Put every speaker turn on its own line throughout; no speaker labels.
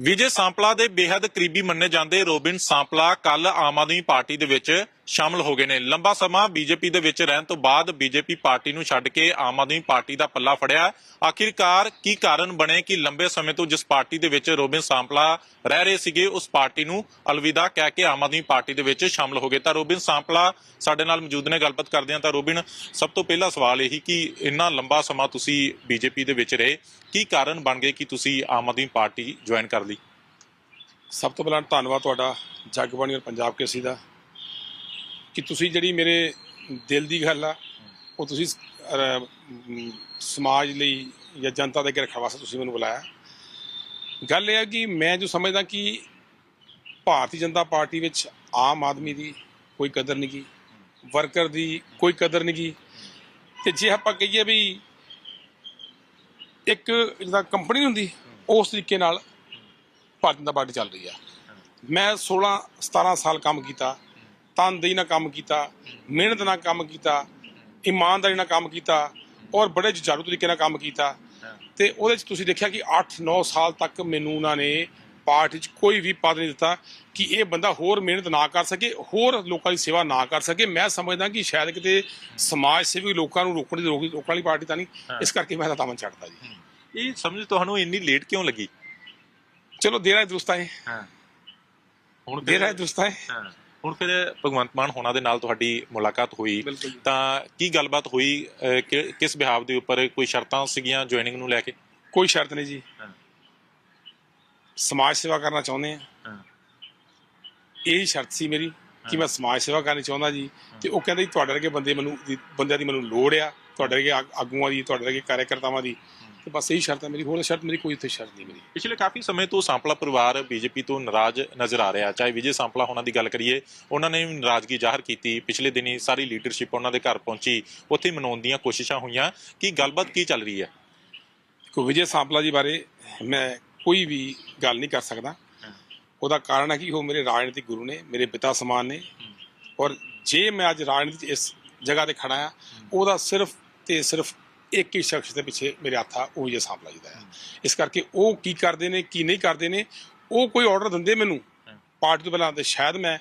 ਵਿਜੇ ਸਾਂਪਲਾ ਦੇ ਬੇहद ਕਰੀਬੀ ਮੰਨੇ ਜਾਂਦੇ ਰੋਬਿਨ ਸਾਂਪਲਾ ਕੱਲ ਆਮ ਆਦਮੀ ਪਾਰਟੀ ਦੇ ਵਿੱਚ ਸ਼ਾਮਲ ਹੋ ਗਏ ਨੇ। ਲੰਬਾ ਸਮਾਂ ਬੀਜੇਪੀ ਦੇ ਵਿੱਚ ਰਹਿਣ ਤੋਂ ਬਾਅਦ ਬੀਜੇਪੀ ਪਾਰਟੀ ਨੂੰ ਛੱਡ ਕੇ ਆਮ ਆਦਮੀ ਪਾਰਟੀ ਦਾ ਪੱਲਾ ਫੜਿਆ। ਆਖਿਰਕਾਰ ਕੀ ਕਾਰਨ ਬਣੇ ਕਿ ਲੰਬੇ ਸਮੇਂ ਤੋਂ ਜਿਸ ਪਾਰਟੀ ਦੇ ਵਿੱਚ ਰੋਬਿਨ ਸਾਂਪਲਾ ਰਹਿ ਰਹੇ ਸੀਗੇ, ਉਸ ਪਾਰਟੀ ਨੂੰ ਅਲਵਿਦਾ ਕਹਿ ਕੇ ਆਮ ਆਦਮੀ ਪਾਰਟੀ ਦੇ ਵਿੱਚ ਸ਼ਾਮਲ ਹੋ ਗਏ। ਤਾਂ ਰੋਬਿਨ ਸਾਂਪਲਾ ਸਾਡੇ ਨਾਲ ਮੌਜੂਦ ਨੇ, ਗੱਲਬਾਤ ਕਰਦੇ ਹਾਂ। ਤਾਂ ਰੋਬਿਨ ਸਭ ਤੋਂ ਪਹਿਲਾ ਸਵਾਲ ਇਹੀ ਕਿ ਇੰਨਾ ਲੰਬਾ ਸਮਾਂ ਤੁਸੀਂ ਬੀਜੇਪੀ ਦੇ ਵਿੱਚ ਰਹੇ, ਕੀ ਕਾਰਨ ਬਣ ਗਏ ਕਿ ਤੁਸੀਂ ਆਮ ਆਦਮੀ ਪਾਰਟੀ ਜੁਆਇਨ ਕਰ
ਸਭ ਤੋਂ ਪਹਿਲਾਂ ਧੰਨਵਾਦ ਤੁਹਾਡਾ ਜਗਬਾਣੀ ਔਰ ਪੰਜਾਬ ਕੇਸਰੀ ਦਾ ਕਿ ਤੁਸੀਂ ਜਿਹੜੀ ਮੇਰੇ ਦਿਲ ਦੀ ਗੱਲ ਆ, ਉਹ ਤੁਸੀਂ ਸਮਾਜ ਲਈ ਜਾਂ ਜਨਤਾ ਦੇ ਅੱਗੇ ਰੱਖਣ ਵਾਸਤੇ ਤੁਸੀਂ ਮੈਨੂੰ ਬੁਲਾਇਆ। ਗੱਲ ਇਹ ਹੈ ਕਿ ਮੈਂ ਜੋ ਸਮਝਦਾ ਕਿ ਭਾਰਤੀ ਜਨਤਾ ਪਾਰਟੀ ਵਿੱਚ ਆਮ ਆਦਮੀ ਦੀ ਕੋਈ ਕਦਰ ਨਹੀਂ ਗੀ, ਵਰਕਰ ਦੀ ਕੋਈ ਕਦਰ ਨਹੀਂ ਗੀ। ਤੇ ਜੇ ਆਪਾਂ ਕਹੀਏ ਵੀ ਇੱਕ ਜਿਹਦਾ ਕੰਪਨੀ ਹੁੰਦੀ, ਉਸ ਤਰੀਕੇ ਨਾਲ ਭਾਰਤੀ ਜਨਤਾ ਪਾਰਟੀ ਚੱਲ ਰਹੀ ਆ। ਮੈਂ 16 17 ਸਾਲ ਕੰਮ ਕੀਤਾ ਤਨਦੇਹੀ ਨਾਲ ਕੰਮ ਕੀਤਾ ਮਿਹਨਤ ਨਾਲ ਕੰਮ ਕੀਤਾ ਇਮਾਨਦਾਰੀ ਨਾਲ ਕੰਮ ਕੀਤਾ ਔਰ ਬੜੇ ਜੁਝਾਰੂ ਤਰੀਕੇ ਨਾਲ ਕੰਮ ਕੀਤਾ। ਤੇ ਉਹਦੇ ਚ ਤੁਸੀਂ ਦੇਖਿਆ ਕਿ 8-9 ਸਾਲ ਤੱਕ ਮੈਨੂੰ ਉਹਨਾਂ ਨੇ ਪਾਰਟੀ 'ਚ ਕੋਈ ਵੀ ਪਦ ਨਹੀਂ ਦਿੱਤਾ ਕਿ ਇਹ ਬੰਦਾ ਹੋਰ ਮਿਹਨਤ ਨਾ ਕਰ ਸਕੇ ਹੋਰ ਲੋਕਾਂ ਦੀ ਸੇਵਾ ਨਾ ਕਰ ਸਕੇ। ਮੈਂ ਸਮਝਦਾ ਕਿ ਸ਼ਾਇਦ ਕਿਤੇ ਸਮਾਜ ਸੇਵੀ ਲੋਕਾਂ ਨੂੰ ਰੋਕਣ ਦੀ ਰੋਕ- ਰੋਕਣ ਵਾਲੀ ਪਾਰਟੀ ਤਾਂ ਨਹੀਂ। ਇਸ ਕਰਕੇ ਮੈਂ ਤਾਂ ਤਾਮਨ ਛੱਡਦਾ ਜੀ।
ਇਹ ਸਮਝ ਤੁਹਾਨੂੰ ਇੰਨੀ ਲੇਟ ਕਿਉਂ ਲੱਗੀ?
ਚਲੋ ਦੇਰਾ ਦੁਸਤਾ ਹੈ
ਹਾਂ। ਹੁਣ
ਦੇਰਾ ਦੁਸਤਾ ਹੈ
ਹਾਂ। ਹੁਣ ਫਿਰ ਭਗਵੰਤ ਮਾਨ ਹੋਣਾ ਦੇ ਨਾਲ ਤੁਹਾਡੀ ਮੁਲਾਕਾਤ ਹੋਈ।
ਬਿਲਕੁਲ।
ਤਾਂ ਕੀ ਗੱਲਬਾਤ ਹੋਈ? ਅਹ, ਕਿ- ਕਿਸ ਬਿਹਾਵ ਦੇ ਉੱਪਰ ਕੋਈ ਸ਼ਰਤਾਂ ਸੀਗੀਆਂ ਜੁਆਇਨਿੰਗ ਨੂੰ ਲੈ ਕੇ?
ਕੋਈ ਸ਼ਰਤ ਨਹੀਂ ਜੀ।
ਹਾਂ।
ਸਮਾਜ ਸੇਵਾ ਕਰਨਾ ਚਾਹੁੰਦੇ ਆ
ਹਾਂ।
ਇਹੀ ਸ਼ਰਤ ਸੀ ਮੇਰੀ ਕਿ ਮੈਂ ਸਮਾਜ ਸੇਵਾ ਕਰਨੀ ਚਾਹੁੰਦਾ ਜੀ। ਤੇ ਉਹ ਕਹਿੰਦੇ ਜੀ ਤੁਹਾਡੇ ਵਰਗੇ ਬੰਦੇ ਮੈਨੂੰ ਦੀ- ਬੰਦਿਆਂ ਦੀ ਮੈਨੂੰ ਲੋੜ ਆ। ਤੁਹਾਡੇ ਆਗ- ਆਗੂਆਂ ਦੀ ਤੁਹਾਡੇ ਵਰਗੇ ਕਾਰਜਕਰਤਾਵਾਂ ਦੀ ਤੇ ਬਸ ਇਹੀ ਸ਼ਰਤ ਹੈ ਮੇਰੀ ਹੋਰ ਸ਼ਰਤ ਮੇਰੀ ਕੋਈ ਉੱਥੇ ਸ਼ਰਤ ਨਹੀਂ ਮੇਰੀ।
ਪਿਛਲੇ ਕਾਫੀ ਸਮੇਂ ਤੋਂ ਸਾਂਪਲਾ ਪਰਿਵਾਰ ਬੀਜੇਪੀ ਤੋਂ ਨਾਰਾਜ਼ ਨਜ਼ਰ ਆ ਰਿਹਾ ਚਾਹੇ ਵਿਜੇ ਸਾਂਪਲਾ ਹੋਣਾ ਦੀ ਗੱਲ ਕਰੀਏ ਉਹਨਾਂ ਨੇ ਨਾਰਾਜ਼ਗੀ ਜ਼ਾਹਰ ਕੀਤੀ ਪਿਛਲੇ ਦਿਨੀ ਸਾਰੀ ਲੀਡਰਸ਼ਿਪ ਉਹਨਾਂ ਦੇ ਘਰ ਪਹੁੰਚੀ ਉੱਥੇ ਮਨਾਉਣ ਦੀਆਂ ਕੋਸ਼ਿਸ਼ਾਂ ਹੋਈਆਂ ਕਿ ਗੱਲਬਾਤ ਕੀ ਚੱਲ ਰਹੀ ਹੈ?
ਕੋ ਵਿਜੇ ਸਾਂਪਲਾ ਜੀ ਬਾਰੇ ਮੈਂ ਕੋਈ ਵੀ ਗੱਲ ਨਹੀਂ ਕਰ ਸਕਦਾ। ਉਹਦਾ ਕਾਰਨ ਹੈ ਕਿ ਉਹ ਮੇਰੇ ਰਾਜਨੀਤਿਕ ਗੁਰੂ ਨੇ ਮੇਰੇ ਪਿਤਾ ਸਮਾਨ ਨੇ। ਔਰ ਜੇ ਮੈਂ ਅੱਜ ਰਾਜਨੀਤੀ ਇਸ ਜਗ੍ਹਾ ਤੇ ਖੜਾ ਆ ਉਹਦਾ ਸਿਰਫ ਤੇ ਸਿਰਫ ਇੱਕ ਹੀ ਸ਼ਖਸ ਦੇ ਪਿੱਛੇ ਮੇਰੇ ਹੱਥ ਉਹ ਵਿਜੇ ਸਾਂਪਲਾ ਜੀ ਦਾ ਹੈ। ਇਸ ਕਰਕੇ ਉਹ ਕੀ ਕਰਦੇ ਨੇ ਕੀ ਨਹੀਂ ਕਰਦੇ ਨੇ ਉਹ ਕੋਈ ਆਰਡਰ ਦਿੰਦੇ ਮੈਨੂੰ। ਪਾਰਟੀ ਤੋਂ ਪਹਿਲਾਂ ਤੇ ਸ਼ਾਇਦ ਮੈਂ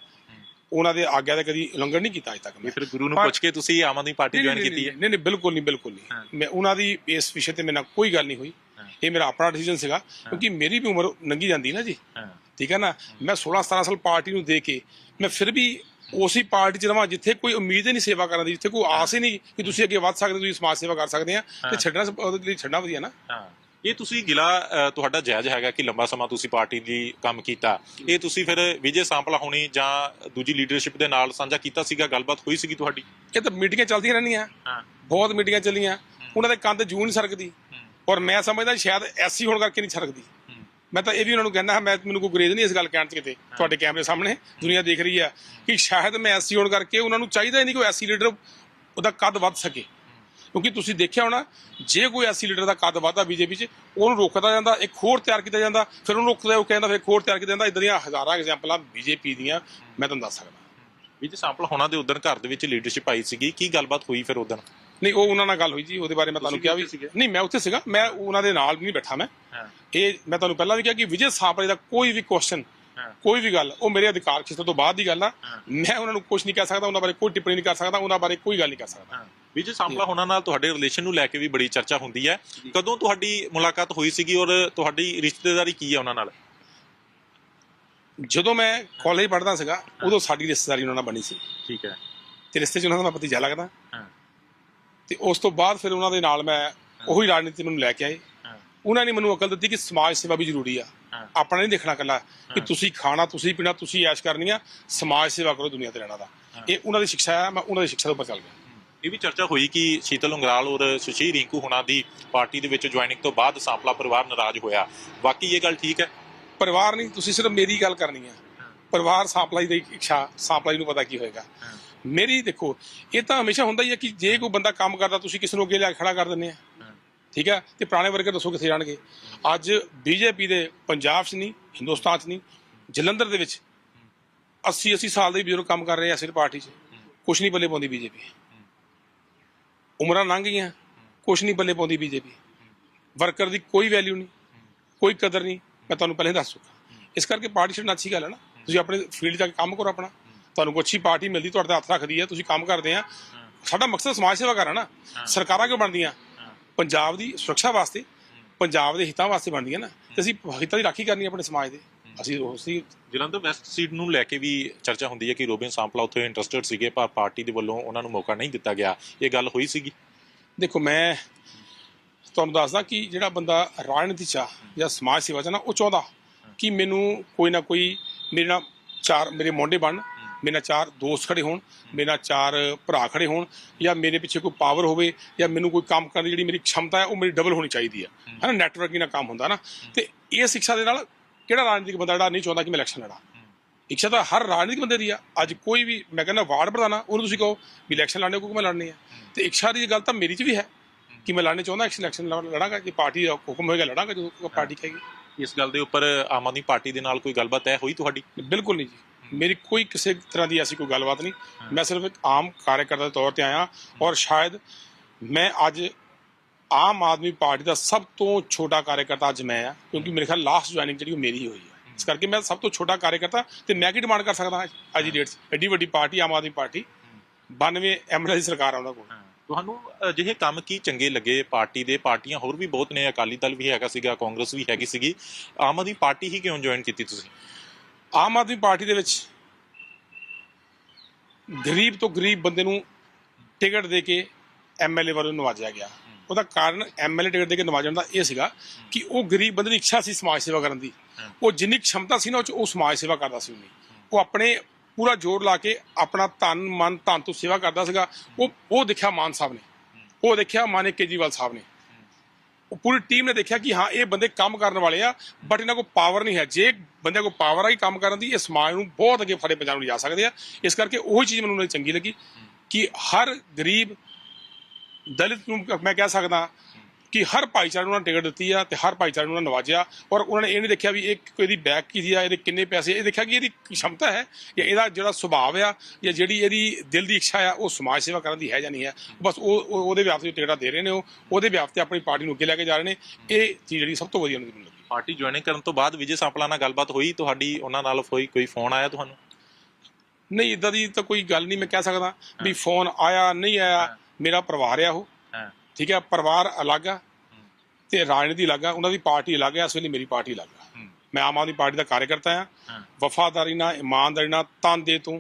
ਉਹਨਾਂ ਦੇ ਆਗਿਆ ਦਾ ਕਦੀ ਉਲੰਘਣ ਨਹੀਂ ਕੀਤਾ ਅਜ ਤੱਕ ਮੈਂ।
ਫਿਰ ਗੁਰੂ ਨੂੰ ਪੁੱਛ ਕੇ ਤੁਸੀਂ ਆਮ ਆਦਮੀ ਪਾਰਟੀ ਜੁਆਇਨ ਕੀਤੀ ਹੈ?
ਨਹੀਂ ਨਹੀਂ ਬਿਲਕੁਲ ਨਹੀਂ ਬਿਲਕੁਲ
ਹਾਂ।
ਨਹੀਂ ਮੈਂ ਉਹਨਾਂ ਦੀ ਇਸ ਵਿਸ਼ੇ ਤੇ ਮੇਰੇ ਨਾਲ ਕੋਈ ਗੱਲ ਨਹੀਂ ਹੋਈ।
ਹਾਂ।
ਇਹ ਮੇਰਾ ਆਪਣਾ ਡਿਸੀਜਨ ਸੀਗਾ ਕਿਉਂਕਿ ਮੇਰੀ ਵੀ ਉਮਰ ਲੰਘੀ ਜਾਂਦੀ ਨਾ ਜੀ।
ਹਾਂ।
ਠੀਕ ਹੈ ਨਾ? ਮੈਂ 16 17 ਸਾਲ ਪਾਰਟੀ ਨੂੰ ਦੇ ਕੇ ਮੈਂ ਫਿਰ ਵੀ ਉਸੇ ਪਾਰਟੀ ਚ ਰਵਾਂ ਜਿੱਥੇ ਕੋਈ ਉਮੀਦ ਹੀ ਨਹੀਂ ਸੇਵਾ ਕਰਨ ਦੀ ਜਿੱਥੇ ਕੋਈ ਆਸ ਹੀ ਨਹੀਂ ਕਿ ਤੁਸੀਂ ਅੱਗੇ ਵੱਧ ਸਕਦੇ ਤੁਸੀਂ ਸਮਾਜ ਸੇਵਾ ਕਰ ਸਕਦੇ ਆ ਤੇ ਛੱਡਣਾ ਉਹਦੇ ਲਈ ਛੱਡਣਾ ਵਧੀਆ ਨਾ।
ਹਾਂ। ਇਹ ਤੁਸੀਂ ਗਿਲਾ ਅ, ਤੁਹਾਡਾ ਜਾਇਜ਼ ਹੈਗਾ ਕਿ ਲੰਬਾ ਸਮਾਂ ਤੁਸੀਂ ਪਾਰਟੀ ਲਈ ਕੰਮ ਕੀਤਾ। ਇਹ ਤੁਸੀਂ ਫਿਰ ਵਿਜੇ ਸਾਂਪਲਾ ਹੋਣੀ ਜਾਂ ਦੂਜੀ ਲੀਡਰਸ਼ਿਪ ਦੇ ਨਾਲ ਸਾਂਝਾ ਕੀਤਾ ਸੀਗਾ ਗੱਲਬਾਤ ਹੋਈ ਸੀਗੀ ਤੁਹਾਡੀ?
ਇਹ ਤਾਂ ਮੀਟਿੰਗਾਂ ਚੱਲਦੀਆਂ ਰਹਿੰਦੀਆਂ।
ਹਾਂ।
ਬਹੁਤ ਮੀਟਿੰਗਾਂ ਚੱਲੀਆਂ। ਉਹਨਾਂ ਦੇ ਕੰਨ ਤੇ ਜੂੰ ਨਹੀਂ ਸਰਕਦੀ। ਔਰ ਮੈਂ ਸਮਝਦਾ ਸ਼ਾਇਦ ਐਸੀ ਹੋਣ ਕਰਕੇ ਨਹੀਂ ਸਰਕਦੀ। ਮੈਂ ਤਾਂ ਇਹ ਵੀ ਉਹਨਾਂ ਨੂੰ ਕਹਿੰਦਾ ਹਾਂ ਮੈਂ ਮੈਨੂੰ ਕੋਈ ਗਰੇਜ਼ ਨਹੀਂ ਇਸ ਗੱਲ ਕਹਿਣ ਚ ਕਿਤੇ ਤੁਹਾਡੇ ਕੈਮਰੇ ਸਾਹਮਣੇ ਦੁਨੀਆ ਦੇਖ ਰਹੀ ਹੈ ਕਿ ਸ਼ਾਇਦ ਮੈਂ ਐਸੀ ਹੋਣ ਕਰਕੇ ਉਹਨਾਂ ਨੂੰ ਚਾਹੀਦਾ ਹੀ ਨਹੀਂ ਕੋਈ ਐਸੀ ਲੀਡਰ ਉਹਦਾ ਕੱਦ ਵੱਧ ਸਕੇ। ਕਿਉਂਕਿ ਤੁਸੀਂ ਦੇਖਿਆ ਹੋਣਾ ਜੇ ਕੋਈ ਐਸੀ ਲੀਡਰ ਦਾ ਕੱਦ ਵਧਦਾ ਬੀਜੇਪੀ 'ਚ ਉਹਨੂੰ ਰੋਕਦਾ ਜਾਂਦਾ ਇੱਕ ਹੋਰ ਤਿਆਰ ਕੀਤਾ ਜਾਂਦਾ ਫਿਰ ਉਹਨੂੰ ਰੋਕਦਾ ਉਹ ਕਹਿੰਦਾ ਫਿਰ ਹੋਰ ਤਿਆਰ ਕੀਤਾ ਜਾਂਦਾ ਇਦਾਂ ਦੀਆਂ ਹਜ਼ਾਰਾਂ ਐਗਜ਼ਾਮਪਲਾਂ ਬੀਜੇਪੀ ਦੀਆਂ ਮੈਂ ਤੁਹਾਨੂੰ ਦੱਸ ਸਕਦਾ।
ਵਿਜੇ ਸਾਂਪਲਾ ਹੋਣਾ ਦੇ ਉਦੋਂ ਘਰ ਦੇ ਵਿੱਚ ਲੀਡਰਸ਼ਿਪ ਆਈ ਸੀਗੀ ਕੀ ਗੱਲਬਾਤ ਹੋਈ ਫਿਰ ਉਦੋਂ
ਨਹੀਂ ਉਹ ਉਹਨਾਂ ਨਾਲ ਗੱਲ ਹੋਈ ਜੀ ਉਹਦੇ ਬਾਰੇ ਮੈਂ ਤੁਹਾਨੂੰ ਕਿਹਾ
ਵੀ?
ਨਹੀਂ ਮੈਂ ਉੱਥੇ ਸੀਗਾ ਮੈਂ ਉਹਨਾਂ ਦੇ ਨਾਲ ਵੀ ਨਹੀਂ ਬੈਠਾ ਮੈਂ। ਇਹ ਮੈਂ ਤੁਹਾਨੂੰ ਪਹਿਲਾਂ ਵੀ ਕਿਹਾ ਕਿ ਵਿਜੇ ਸਾਂਪਲੇ ਦਾ ਕੋਈ ਵੀ ਕੁਐਸਚਨ। ਕੋਈ ਵੀ ਗੱਲ ਉਹ ਮੇਰੇ ਅਧਿਕਾਰ ਖੇਤਰ ਤੋਂ ਬਾਅਦ ਦੀ ਗੱਲ ਆ। ਮੈਂ ਉਹਨਾਂ ਨੂੰ ਕੁਝ ਨਹੀਂ ਕਹਿ ਸਕਦਾ ਉਹਨਾਂ ਬਾਰੇ ਕੋਈ ਟਿੱਪਣੀ ਨਹੀਂ ਕਰ ਸਕਦਾ ਉਹਨਾਂ ਬਾਰੇ ਕੋਈ ਗੱਲ ਨਹੀਂ ਕਰ ਸਕਦਾ।
ਵਿਜੇ ਸਾਂਪਲਾ ਹੋਣਾ ਨਾਲ ਤੁਹਾਡੇ ਰਿਲੇਸ਼ਨ ਨੂੰ ਲੈ ਕੇ ਵੀ ਬੜੀ ਚਰਚਾ ਹੁੰਦੀ ਹੈ। ਕਦੋਂ ਤੁਹਾਡੀ ਮੁਲਾਕਾਤ ਹੋਈ ਸੀਗੀ ਔਰ ਤੁਹਾਡੀ ਰਿਸ਼ਤੇਦਾਰੀ ਕੀ ਹੈ ਉਹਨਾਂ ਨਾਲ?
ਜਦੋਂ ਮੈਂ ਕਾਲਜ ਪੜ੍ਹਦਾ ਸੀਗਾ ਉਦੋਂ ਸਾਡੀ ਰਿਸ਼ਤੇਦਾਰੀ ਉਹਨਾਂ ਨਾਲ ਬਣੀ ਸੀ।
ਠੀਕ ਹੈ।
ਤੇ ਰਿਸ਼ਤੇ 'ਚ ਉਹਨਾਂ ਦਾ ਮੈਂ ਭਤੀਜਾ ਲੱਗਦਾ।
ਹਾਂ।
ਤੇ ਉਸ ਤੋਂ ਬਾਅਦ ਫਿਰ ਉਹਨਾਂ ਦੇ ਨਾਲ ਮੈਂ ਉਹੀ ਰਾਜਨੀਤੀ ਮੈਨੂੰ ਲੈ ਕੇ ਆਏ। ਉਹਨਾਂ ਨੇ ਮੈਨੂੰ ਅਕਲ ਦਿੱਤੀ ਕਿ ਸਮਾਜ ਸੇਵਾ ਵੀ ਜ਼ਰੂਰੀ ਆ। ਆਪਣਾ ਨਹੀਂ ਦੇਖਣਾ ਕੱਲਾ ਕਿ ਤੁਸੀਂ ਖਾਣਾ ਤੁਸੀਂ ਪੀਣਾ ਤੁਸੀਂ ਐਸ਼ ਕਰਨੀ ਆ ਸਮਾਜ ਸੇਵਾ ਕਰੋ ਦੁਨੀਆ ਤੇ ਰਹਿਣਾ ਦਾ। ਇਹ ਉਹਨਾਂ ਦੀ ਸਿੱਖਿਆ ਮੈਂ ਉਹਨਾਂ ਦੀ ਸਿੱਖਿਆ ਦੇ ਉੱਪਰ ਚੱਲ ਗਿਆ।
ਇਹ ਵੀ ਚਰਚਾ ਹੋਈ ਕਿ ਸ਼ੀਤਲ ਉਂਗਰਾਲ ਔਰ ਸੁਸ਼ੀ ਰਿੰਕੂ ਹੋਣਾ ਦੀ ਪਾਰਟੀ ਦੇ ਵਿੱਚ ਜੁਆਇਨਿੰਗ ਤੋਂ ਬਾਅਦ ਸਾਂਪਲਾ ਪਰਿਵਾਰ ਨਾਰਾਜ਼ ਹੋਇਆ। ਬਾਕੀ ਇਹ ਗੱਲ ਠੀਕ ਹੈ?
ਪਰਿਵਾਰ ਨਹੀਂ ਤੁਸੀਂ ਸਿਰਫ ਮੇਰੀ ਗੱਲ ਕਰਨੀ ਆ। ਪਰਿਵਾਰ ਸਾਂਪਲਾਈ ਦੀ ਇੱਛਾ ਸਾਂਪਲਾਈ ਨੂੰ ਪਤਾ ਕੀ ਹੋਏਗਾ। ਮੇਰੀ ਦੇਖੋ ਇਹ ਤਾਂ ਹਮੇਸ਼ਾ ਹੁੰਦਾ ਹੀ ਹੈ ਕਿ ਜੇ ਕੋਈ ਬੰਦਾ ਕੰਮ ਕਰਦਾ ਤੁਸੀਂ ਕਿਸ ਨੂੰ ਅੱਗੇ ਲਿਆ ਕੇ ਖੜਾ ਕਰ ਦਿੰਦੇ ਆ। ਠੀਕ ਹੈ ਤੇ ਪੁਰਾਣੇ ਵਰਗੇ ਦੱਸੋ ਕਿੱਥੇ ਜਾਣਗੇ? ਅੱਜ ਬੀਜੇਪੀ ਦੇ ਪੰਜਾਬ 'ਚ ਨਹੀਂ ਹਿੰਦੁਸਤਾਨ 'ਚ ਨਹੀਂ ਜਲੰਧਰ ਦੇ ਵਿੱਚ 80 80 ਸਾਲ ਦੇ ਬਜ਼ੁਰਗ ਕੰਮ ਕਰ ਰਹੇ ਆ ਸਿਰ ਪਾਰਟੀ 'ਚ। ਕੁਛ ਨਹੀਂ ਬੱਲੇ ਪਾਉਂਦੀ ਬੀਜੇਪੀ। ਉਮਰਾਂ ਲੰਘ ਗਈਆਂ ਕੁਛ ਨਹੀਂ ਬੱਲੇ ਪਾਉਂਦੀ ਬੀਜੇਪੀ। ਵਰਕਰ ਦੀ ਕੋਈ ਵੈਲਿਊ ਨਹੀਂ ਕੋਈ ਕਦਰ ਨਹੀਂ। ਮੈਂ ਤੁਹਾਨੂੰ ਪਹਿਲੇ ਦੱਸ ਚੁੱਕਾ। ਇਸ ਕਰਕੇ ਪਾਰਟੀ ਛੱਡਣਾ ਅੱਛੀ ਗੱਲ ਹੈ ਨਾ। ਤੁਸੀਂ ਆਪਣੇ ਫੀਲਡ ਜਾ ਕੇ ਕੰਮ ਕਰੋ ਆਪਣਾ। ਤੁਹਾਨੂੰ ਕੋਈ ਅੱਛੀ ਪਾਰਟੀ ਮਿਲਦੀ ਤੁਹਾਡੇ ਤੇ ਹੱਥ ਰੱਖਦੀ ਹੈ ਤੁਸੀਂ ਕੰਮ ਕਰਦੇ ਆ। ਸਾਡਾ ਮਕਸਦ ਸਮਾਜ ਸੇਵਾ ਕਰਨਾ ਨਾ। ਸਰਕਾਰਾਂ ਕਿਉਂ ਬਣਦੀਆਂ? ਪੰਜਾਬ ਦੀ ਸੁਰੱਖਿਆ ਵਾਸਤੇ ਪੰਜਾਬ ਦੇ ਹਿੱਤਾਂ ਵਾਸਤੇ ਬਣਦੀਆਂ ਨਾ। ਤੇ ਅਸੀਂ ਹਿੱਤਾਂ ਦੀ ਰਾਖੀ ਕਰਨੀ ਆਪਣੇ ਸਮਾਜ ਦੇ। ਅਸੀਂ ਉਸੇ
ਜਲੰਧਰ ਵੈਸਟ ਸੀਟ ਨੂੰ ਲੈ ਕੇ ਵੀ ਚਰਚਾ ਹੁੰਦੀ ਹੈ ਕਿ ਰੋਬਿਨ ਸਾਂਪਲਾ ਉੱਥੇ ਇੰਟਰਸਟਿਡ ਸੀਗੇ ਪਰ ਪਾਰਟੀ ਦੇ ਵੱਲੋਂ ਉਹਨਾਂ ਨੂੰ ਮੌਕਾ ਨਹੀਂ ਦਿੱਤਾ ਗਿਆ। ਇਹ ਗੱਲ ਹੋਈ ਸੀਗੀ?
ਦੇਖੋ ਮੈਂ ਤੁਹਾਨੂੰ ਦੱਸਦਾ ਕਿ ਜਿਹੜਾ ਬੰਦਾ ਰਾਜਨੀਤੀ ਚ ਜਾਂ ਸਮਾਜ ਸੇਵਾ ਚ ਨਾ ਉਹ ਚਾਹੁੰਦਾ ਕਿ ਮੈਨੂੰ ਕੋਈ ਨਾ ਕੋਈ ਮੇਰੇ ਨਾਲ ਚਾਰ ਮੇਰੇ ਮੋਢੇ ਬਣ ਮੇਰੇ ਨਾਲ ਚਾਰ ਦੋਸਤ ਖੜੇ ਹੋਣ ਮੇਰੇ ਨਾਲ ਚਾਰ ਭਰਾ ਖੜੇ ਹੋਣ ਜਾਂ ਮੇਰੇ ਪਿੱਛੇ ਕੋਈ ਪਾਵਰ ਹੋਵੇ ਜਾਂ ਮੈਨੂੰ ਕੋਈ ਕੰਮ ਕਰਨ ਦੀ ਜਿਹੜੀ ਮੇਰੀ ਖਮਤਾ ਹੈ ਉਹ ਮੇਰੀ ਡਬਲ ਹੋਣੀ ਚਾਹੀਦੀ ਹੈ। ਹਨਾ ਨੈਟਵਰਕਿੰਗ ਨਾਲ ਕੰਮ ਹੁੰਦਾ ਨਾ। ਤੇ ਇਹ ਸਿੱਖਿਆ ਦੇ ਨਾਲ ਕਿਹੜਾ ਰਾਜਨੀਤਿਕ ਬੰਦਾ ਜਿਹੜਾ ਨਹੀਂ ਚਾਹੁੰਦਾ ਕਿ ਮੈਂ ਇਲੈਕਸ਼ਨ ਲੜਾਂ? ਇੱਛਾ ਤਾਂ ਹਰ ਰਾਜਨੀਤਿਕ ਬੰਦੇ ਦੀ ਆ। ਅੱਜ ਕੋਈ ਵੀ ਮੈਂ ਕਹਿੰਦਾ ਵਾਰਡ ਪ੍ਰਧਾਨ ਉਹਨੂੰ ਤੁਸੀਂ ਕਹੋ ਵੀ ਇਲੈਕਸ਼ਨ ਲੜਨੇ ਕਿਉਂਕਿ ਮੈਂ ਲੜਨੇ ਆ। ਤੇ ਇੱਛਾ ਦੀ ਗੱਲ ਤਾਂ ਮੇਰੀ 'ਚ ਵੀ ਹੈ ਕਿ ਮੈਂ ਲੜਨੇ ਚਾਹੁੰਦਾ ਇਲੈਕਸ਼ਨ ਲੜਾਂਗਾ ਕਿ ਪਾਰਟੀ ਦਾ ਹੁਕਮ ਹੋਏਗਾ ਲੜਾਂਗਾ ਜੋ ਪਾਰਟੀ ਕਹੇਗੀ।
ਇਸ ਗੱਲ ਦੇ ਉੱਪਰ ਆਮ ਆਦਮੀ ਪਾਰਟੀ ਦੇ ਨਾਲ ਕੋਈ ਗੱਲਬਾਤ ਹੈ ਹੋਈ ਤੁਹਾਡੀ?
ਬਿਲਕੁਲ ਨਹੀਂ ਜੀ। ਮੇਰੀ ਕੋਈ ਕਿਸੇ ਤਰ੍ਹਾਂ ਦੀ ਐਸੀ ਕੋਈ ਗੱਲਬਾਤ ਨਹੀਂ। ਮੈਂ ਸਿਰਫ ਇੱਕ ਆਮ ਕਾਰਜਕਰਤਾ ਦੇ ਤੌਰ ਤੇ ਆਇਆ ਔਰ ਸ਼ਾਇਦ ਮੈਂ ਅੱਜ ਆਮ ਆਦਮੀ ਪਾਰਟੀ ਦਾ ਸਭ ਤੋਂ ਛੋਟਾ ਕਾਰਜਕਰਤਾ ਅੱਜ ਮੈਂ ਆ ਕਿਉਂਕਿ ਮੇਰੇ ਖਿਆਲ ਲਾਸਟ ਜੁਆਇਨਿੰਗ ਜਿਹੜੀ ਉਹ ਮੇਰੀ ਹੀ ਹੋਈ ਹੈ। ਇਸ ਕਰਕੇ ਮੈਂ ਸਭ ਤੋਂ ਛੋਟਾ ਕਾਰਜਕਰਤਾ ਤੇ ਮੈਂ ਕੀ ਡਿਮਾਂਡ ਕਰ ਸਕਦਾ ਅੱਜ ਦੀ ਡੇਟ 'ਚ? ਐਡੀ ਵੱਡੀ party Aam Aadmi party 92 MLA ਦੀ ਸਰਕਾਰ ਆ ਉਹਨਾਂ ਕੋਲ।
ਤੁਹਾਨੂੰ ਅਜਿਹੇ ਕੰਮ ਕੀ ਚੰਗੇ ਲੱਗੇ? ਪਾਰਟੀ ਦੇ ਪਾਰਟੀਆਂ ਹੋਰ ਵੀ ਬਹੁਤ ਨੇ ਅਕਾਲੀ ਦਲ ਵੀ ਹੈਗਾ ਸੀਗਾ ਕਾਂਗਰਸ ਵੀ ਹੈਗੀ ਸੀਗੀ। ਆਮ ਆਦਮੀ ਪਾਰਟੀ ਹੀ ਕਿਉਂ ਜੁਆਇਨ ਕੀਤੀ ਤੁਸੀਂ?
ਆਮ ਆਦਮੀ ਪਾਰਟੀ ਦੇ ਵਿੱਚ ਗਰੀਬ ਤੋਂ ਗਰੀਬ ਬੰਦੇ ਨੂੰ ਟਿਕਟ ਦੇ ਕੇ ਐਮਐਲਏ ਵੱਲੋਂ ਨਵਾਜਿਆ ਗਿਆ। ਉਹਦਾ ਕਾਰਨ ਐਮਐਲਏ ਟਿਕਟ ਦੇ ਕੇ ਨਵਾਜਣ ਦਾ ਇਹ ਸੀਗਾ ਕਿ ਉਹ ਗਰੀਬ ਬੰਦੇ ਦੀ ਇੱਛਾ ਸੀ ਸਮਾਜ ਸੇਵਾ ਕਰਨ ਦੀ। ਉਹ ਜਿੰਨੀ ਸ਼ਮਤਾ ਸੀ ਨਾ ਉਹ 'ਚ, ਉਹ ਸਮਾਜ ਸੇਵਾ ਕਰਦਾ ਸੀ ਉਹਨੇ। ਉਹ ਆਪਣੇ ਪੂਰਾ ਜ਼ੋਰ ਲਾ ਕੇ ਆਪਣਾ ਤਨ ਮਨ, ਧਨ ਤੋਂ ਸੇਵਾ ਕਰਦਾ ਸੀਗਾ। ਉਹ ਉਹ ਦੇਖਿਆ ਮਾਨ ਸਾਹਿਬ ਨੇ। ਉਹ ਦੇਖਿਆ ਮਾਨੇ ਕੇਜੀਵਾਲ ਸਾਹਿਬ ਨੇ। ਉਹ ਪੂਰੀ ਟੀਮ ਨੇ ਦੇਖਿਆ ਕਿ ਹਾਂ, ਇਹ ਬੰਦੇ ਕੰਮ ਕਰਨ ਵਾਲੇ ਆ ਬਟ ਇਹਨਾਂ ਕੋਲ ਪਾਵਰ ਨਹੀਂ ਹੈ। ਜੇ ਬੰਦੇ ਕੋਲ ਪਾਵਰ ਆ ਹੀ ਕੰਮ ਕਰਨ ਦੀ, ਇਹ ਸਮਾਜ ਨੂੰ ਬਹੁਤ ਅੱਗੇ ਫੜੇ ਪੰਜਾਬ ਨੂੰ ਜਾ ਸਕਦੇ ਆ। ਇਸ ਕਰਕੇ ਉਹੀ ਚੀਜ਼ ਮੈਨੂੰ ਉਹਨਾਂ ਦੀ ਚੰਗੀ ਲੱਗੀ ਕਿ ਹਰ ਗਰੀਬ, ਦਲਿਤ ਨੂੰ ਮੈਂ ਕਹਿ ਸਕਦਾ ਕਿ ਹਰ ਭਾਈਚਾਰੇ ਨੂੰ ਉਹਨਾਂ ਟਿਕਟ ਦਿੱਤੀ ਆ ਤੇ ਹਰ ਭਾਈਚਾਰੇ ਨੂੰ ਉਹਨਾਂ ਨੇ ਨਵਾਜਿਆ ਔਰ ਉਹਨਾਂ ਨੇ ਇਹ ਨਹੀਂ ਦੇਖਿਆ ਵੀ ਇਹ ਇਹਦੀ ਬੈਕ ਕੀ ਸੀ ਆ ਇਹਦੇ ਕਿੰਨੇ ਪੈਸੇ ਇਹ ਦੇਖਿਆ ਕਿ ਇਹਦੀ ਸ਼ਮਤਾ ਹੈ ਜਾਂ ਇਹਦਾ ਜਿਹੜਾ ਸੁਭਾਅ ਆ ਜਾਂ ਜਿਹੜੀ ਇਹਦੀ ਦਿਲ ਦੀ ਇੱਛਾ ਆ ਉਹ ਸਮਾਜ ਸੇਵਾ ਕਰਨ ਦੀ ਹੈ ਜਾਂ ਨਹੀਂ ਹੈ। ਬਸ ਉਹ ਉਹਦੇ ਵਿਆਪ ਤੇ ਟਿਕਟਾਂ ਦੇ ਰਹੇ ਨੇ ਉਹ ਉਹਦੇ ਵਿਆਪ ਤੇ ਆਪਣੀ ਪਾਰਟੀ ਨੂੰ ਅੱਗੇ ਲੈ ਕੇ ਜਾ ਰਹੇ ਨੇ। ਇਹ ਚੀਜ਼ ਜਿਹੜੀ ਸਭ ਤੋਂ ਵਧੀਆ ਉਹਨਾਂ ਦੀ ਮੈਨੂੰ
ਪਾਰਟੀ ਜੁਆਇਨ ਕਰਨ ਤੋਂ ਬਾਅਦ ਵਿਜੇ ਸਾਂਪਲਾ ਨਾਲ ਗੱਲਬਾਤ ਹੋਈ? ਤੁਹਾਡੀ ਉਹਨਾਂ ਨਾਲ ਹੋਈ ਕੋਈ ਫੋਨ ਆਇਆ ਤੁਹਾਨੂੰ?
ਨਹੀਂ ਇਦਾਂ ਦੀ ਤਾਂ ਕੋਈ ਗੱਲ ਨਹੀਂ ਮੈਂ ਕਹਿ ਸਕਦਾ ਵੀ ਫੋਨ ਆਇਆ ਨਹੀਂ ਆਇਆ ਮੇਰਾ ਪਰਿਵਾਰ ਆ ਉਹ। ਠੀਕ ਹੈ ਪਰਿਵਾਰ ਅਲੱਗ ਆ ਤੇ ਰਾਜਨੀਤੀ ਅਲੱਗ ਆ ਉਹਨਾਂ ਦੀ ਪਾਰਟੀ ਅਲੱਗ ਆ ਇਸ ਵੇਲੇ ਮੇਰੀ ਪਾਰਟੀ ਅਲੱਗ ਆ। ਮੈਂ ਆਮ ਆਦਮੀ ਪਾਰਟੀ ਦਾ ਕਾਰਜਕਰਤਾ ਆ
ਹਾਂ।
ਵਫਾਦਾਰੀ ਨਾਲ ਇਮਾਨਦਾਰੀ ਨਾਲ ਤਨ ਦੇ ਤੋਂ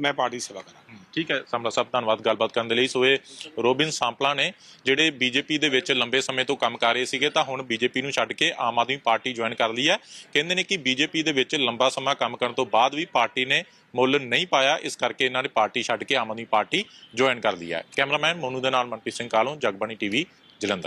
ਮੈਂ ਪਾਰਟੀ ਸੇਵਾ ਕਰਾਂ
ਠੀਕ ਹੈ ਸਮਰਾ ਸਾਹਿਬ, ਧੰਨਵਾਦ ਗੱਲਬਾਤ ਕਰਨ ਦੇ ਲਈ। ਸੋ ਇਹ ਰੋਬਿਨ ਸਾਂਪਲਾ ਨੇ ਜਿਹੜੇ ਬੀਜੇਪੀ ਦੇ ਵਿੱਚ ਲੰਬੇ ਸਮੇਂ ਤੋਂ ਕੰਮ ਕਰ ਰਹੇ ਸੀਗੇ, ਤਾਂ ਹੁਣ ਬੀਜੇਪੀ ਨੂੰ ਛੱਡ ਕੇ ਆਮ ਆਦਮੀ ਪਾਰਟੀ ਜੁਆਇਨ ਕਰ ਲਈ ਹੈ। ਕਹਿੰਦੇ ਨੇ ਕਿ ਬੀਜੇਪੀ ਦੇ ਵਿੱਚ ਲੰਬਾ ਸਮਾਂ ਕੰਮ ਕਰਨ ਤੋਂ ਬਾਅਦ ਵੀ ਪਾਰਟੀ ਨੇ ਮੁੱਲ ਨਹੀਂ ਪਾਇਆ, ਇਸ ਕਰਕੇ ਇਹਨਾਂ ਨੇ ਪਾਰਟੀ ਛੱਡ ਕੇ ਆਮ ਆਦਮੀ ਪਾਰਟੀ ਜੁਆਇਨ ਕਰ ਲਈ ਹੈ। ਕੈਮਰਾਮੈਨ ਮੋਨੂ ਦੇ ਨਾਲ ਮਨਪ੍ਰੀਤ ਸਿੰਘ ਕਾਲੋਂ, ਜਗਬਾਣੀ ਟੀਵੀ, ਜਲੰਧਰ।